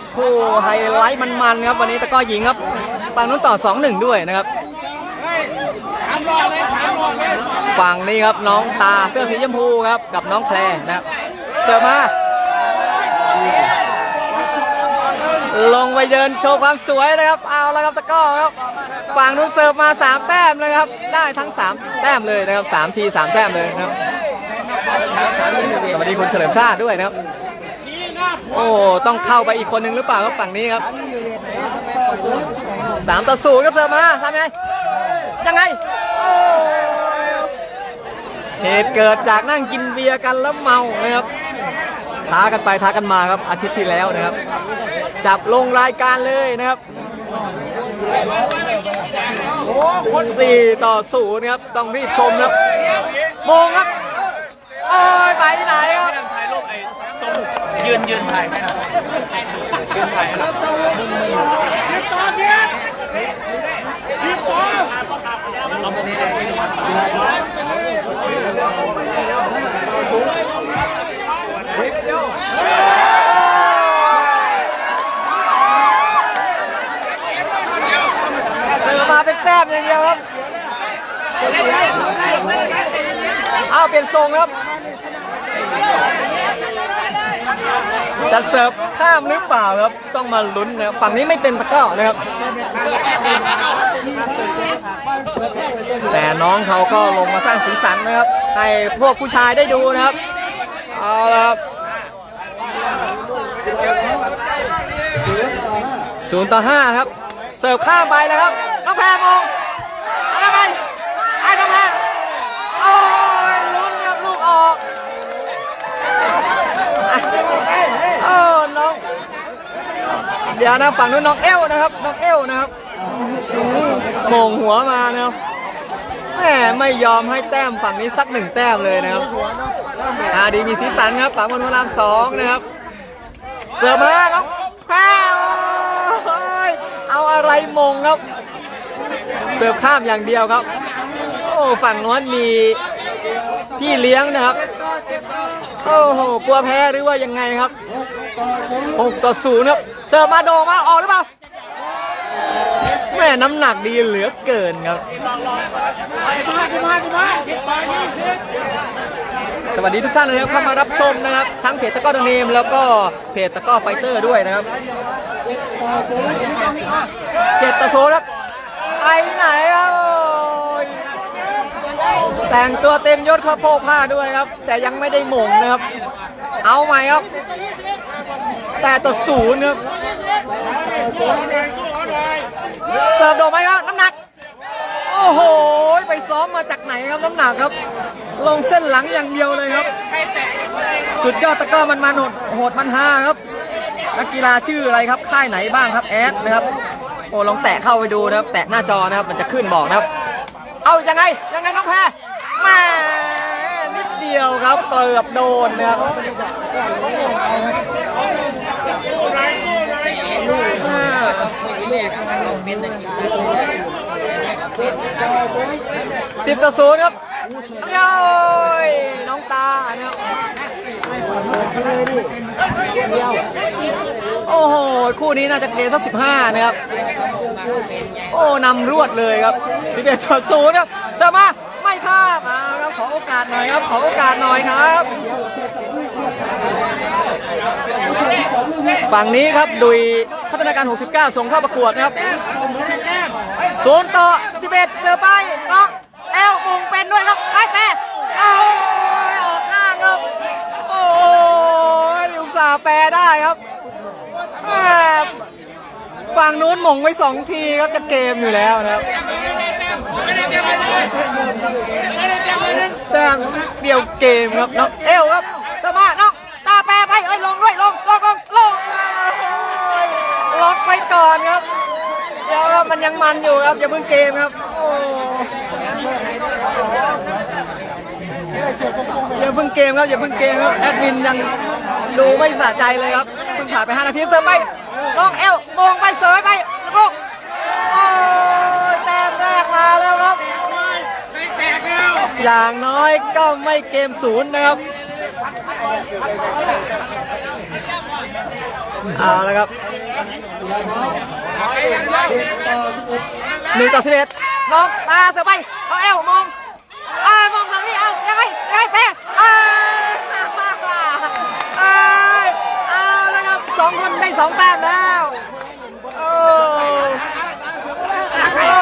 ครับคู่ไฮไลท์มันๆครับวันนี้ตะก้อหญิงครับฝั่งนู้นต่อ 2-1 ด้วยนะครับฝั่งนี้ครับน้องตาเสื้อสีชมพูครับกับน้องแพรนะครับเสิร์ฟมาลงไปเดินโชว์ความสวยนะครับ เอาแล้วครับตะก้อครับฝั่งนู้นเสิร์ฟมา 3 แต้มเลยครับ ได้ทั้ง 3 แต้มเลยนะครับ3ที3แต้มเลยนะครับสวัสดีคุณเฉลิมชาติด้วยนะครับ โอ้ต้องเข้าไปอีกคนนึงหรือเปล่าครับฝั่งนี้ครับสามต่อศูนย์ครับเสิร์ฟมาทำยังไงยังไงเหตุเกิดจากนั่งกินเบียร์กันแล้วเมานะครับท้ากันไปท้ากันมาครับอาทิตย์ที่แล้วนะครับ จับลงรายการเลยนะครับสี่ต่อศูนย์ครับต้องรีบชมครับโมงครับโอ้ยไปไหนครับ ยรูปไอ้ตรงยืนยืนถ่ายไหมนะยืนถ่ายให้หน่อยเอาตรงนี้เลยเสือมาเป็นแต้มอย่างเดียวครับ เอาเปลี่ยนทรงครับ จะเสิร์ฟข้ามหรือเปล่าครับต้องมาลุ้นนะครับฝั่งนี้ไม่เป็นตะกร้อนะครับ แต่น้องเขาก็ลงมาสร้างสีสันนะครับ ให้พวกผู้ชายได้ดูนะครับเอาละครับศูนย์ต่อห้าครับ เสิร์ฟข้ามไปแล้วครับน้องแพรมอง เดี๋ยวนะฝั่งนู้นน้องเอลนะครับน้องเอลนะครับโมงหัวมานะครับแหมไม่ยอมให้แต้มฝั่งนี้สักหนึ่งแต้มเลยนะครับอาดีมีสีสันครับฝั่งบนพระรามสองนะครับเสิร์ฟมาน้องแพรโอ้เอาอะไรมงครับ เสิร์ฟข้ามอย่างเดียวครับ โอ้ฝั่งโน้นมีพี่เลี้ยงนะครับ โอ้โหกลัวแพ้หรือว่ายังไงครับ6ต่อ0ครับเสิร์ฟมาโดงมาออกหรือเปล่าแม่น้ำหนักดีเหลือเกินครับสวัสดีทุกท่านเลยครับเข้ามารับชมนะครับ ทั้งเพจตะก้อดเนม แล้วก็เพจตะก้อไฟเตอร์ด้วยนะครับเจ็ดต่อโซครับไปไหนครับโอ้ย แต่งตัวเต็มยศข้าวโพกผ้าด้วยครับ แต่ยังไม่ได้หม่งนะครับ เอาใหม่ครับแปดต่อศูนย์ครับเสิร์ฟโดไหมครับน้ำหนัก โอ้โห ไปซ้อมมาจากไหนครับน้ำหนักครับ ลงเส้นหลังอย่างเดียวเลยครับ สุดยอดตะก้อมันมันโหดโหดมันฮาครับนักกีฬาชื่ออะไรครับ ค่ายไหนบ้างครับแอดนะครับ โอ้ลองแตะเข้าไปดูนะครับ แตะหน้าจอนะครับ มันจะขึ้นบอกนะครับ เอายังไงยังไงน้องแพร แหม่นิดเดียวครับเกือบโดนนะครับสิบต่อศูนย์ครับโอ้ยน้องตานะครับโอ้โห คู่นี้น่าจะเกมสักสิบห้านะครับ โอ้นำรวดเลยครับสิบเอ็ดต่อศูนย์ครับเสร์ฟมา ไม่ข้ามาครับขอโอกาสหน่อยครับขอโอกาสหน่อยครับ ฝั่งนี้ครับดุยพัฒนาการ 69 ส่งเข้าประกวดนะครับศูนย์ต่อ 11เจอไปน้องแอลมุงเป็นด้วยครับไอ้แปะเอาออกข้างครับ โอ้ยอุตส่าห์แปรได้ครับฝั่งนู้นหม่งไว้สองทีครับจะเกมอยู่แล้วนะครับ แต้มเดียวเกมครับน้องเอลครับเจอมาน้องตาแปรไปเอ้ยลงด้วยลงลงลงลงโอ้ยล็อกไปก่อนครับเดี๋ยวครับมันยังมันอยู่ครับอย่าเพิ่งเกมครับโอ้อย่าเพิ่งเกมครับอย่าเพิ่งเกมครับแอดมินยังดูไม่สะใจเลยครับเพิ่งผ่านไป5นาทีเสริมไปน้องเอลมงไปเสยไปลูกโอ้แต้มแรกมาแล้ว อย่างน้อยก็ไม่เกมศูนย์นะครับเอาละครับหนึ่งต่อสิบเอ็ดน้องตาเสือไปเอาเอลมองอ่ามองสังนี้เอายังไงยังไงแพ้อ่าอ่าเอาแล้วครับสองคนได้สองแต้มแล้วโอ้โอ้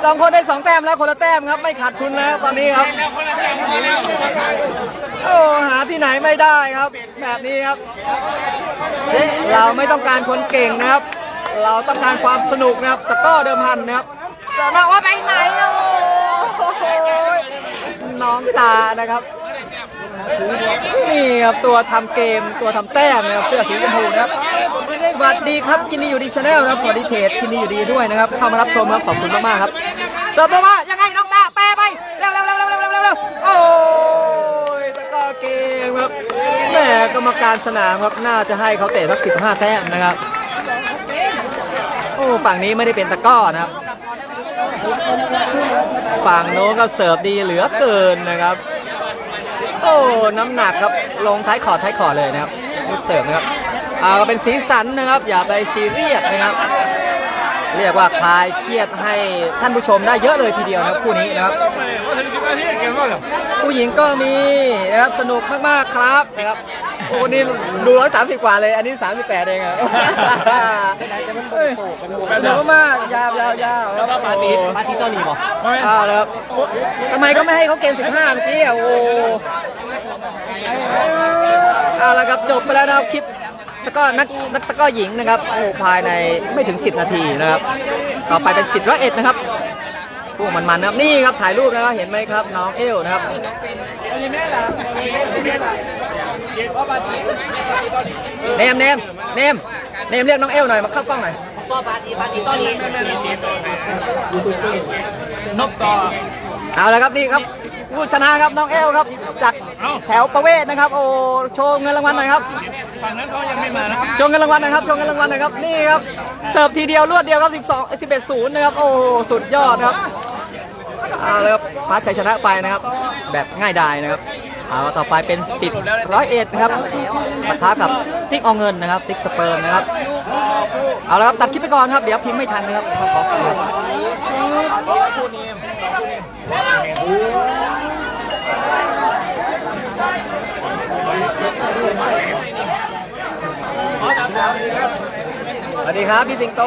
ส องคนได้สองแต้มแล้วคนละแต้มครับไม่ขาดทุนแล้วตอนนี้ครับโอ้หาที่ไหนไม่ได้ครับ แบบนี้ครับ เราไม่ต้องการคนเก่งนะครับ เราต้องการความสนุกนะครับตะกร้อเดิมพันนะครับแต่น้องว่าไปไหนนะโอ้โหน้องตานะครับ นี่ครับตัวทำเกมตัวทำแต้มนะครับเสื้อสีชมพูนะครับสวัสดีครับกินดีอยู่ดีชาแนลนะครับสวัสดีเพจกินดีอยู่ดีด้วยนะครับ เข้ามารับชมครับขอบคุณมากๆครับ เสิร์ฟมายังไงน้องตาแปรไปเร็วเร็วเร็วเร็วเร็วเร็วเร็วโอ้ยตะก้อเกมครับแหมกรรมการสนามครับน่าจะให้เขาเตะสักสิบห้าแต้มนะครับโอ้ฝั่งนี้ไม่ได้เป็นตะก้อนะครับ ฝั่งโน้นก็เสิร์ฟดีเหลือเกินนะครับ โอ้น้ำหนักครับลงท้ายขอดท้ายขอดเลยนะครับลูกเสิร์ฟนะครับอ่าก็เป็นสีสันนะครับ อย่าไปซีเรียสนะครับ เรียกว่าคลายเครียดให้ท่านผู้ชมได้เยอะเลยทีเดียวนะครับคู่นี้นะครับผู้หญิงก็มีนะครับสนุกมากๆครับนะครับโอ้นี่ดูร้อยสามสิบกว่าเลย อันนี้สามสิบแปดเองอะเฮ้ยสนุกมากๆยาวยาวยาวครับปาร์ตี้ปาร์ตี้ต้นนี้ป่ะอ้าวแล้วครับทำไมก็ไม่ให้เขาเกมสิบห้าเมื่อกี้อะโอ้เอาละครับจบไปแล้วนะครับคลิป ตะก้อนักนักตะก้อหญิงนะครับโอ้ภายในไม่ถึง 10 นาทีนะครับ ต่อไปเป็นสิบร้อยเอ็ดนะครับพวกมันๆนะครับนี่ครับถ่ายรูปนะครับเห็นไหมครับ น้องเอลนะครับเนมเนมเนมเนมเรียกน้องเอลหน่อยมาเข้ากล้องหน่อยนกต่อเอาละครับนี่ครับ ผู้ชนะครับน้องเอลครับ จากแถวประเวศนะครับ โอ้โชว์เงินรางวัลหน่อยครับฝั่งนั้นเขายังไม่มานะครับโชว์เงินรางวัลหนะครับโชว์เงินรางวัลหนะครับนี่ครับเสิร์ฟทีเดียวรวดเดียวครับ 12 11ศูนย์นะครับโอ้สุดยอดครับเอาละครับพาชัยชนะไปนะครับ แบบง่ายดายนะครับเอาต่อไปเป็นสิบร้อยเอ็ดนะครับปะทะกับติ๊กอองเงินนะครับ ติ๊กสเปิร์มนะครับเอาละครับตัดคลิปไปก่อนครับเดี๋ยวพิมพ์ไม่ทันนะครับขอขอขอครับสวัส ดีครับพี่สิงโต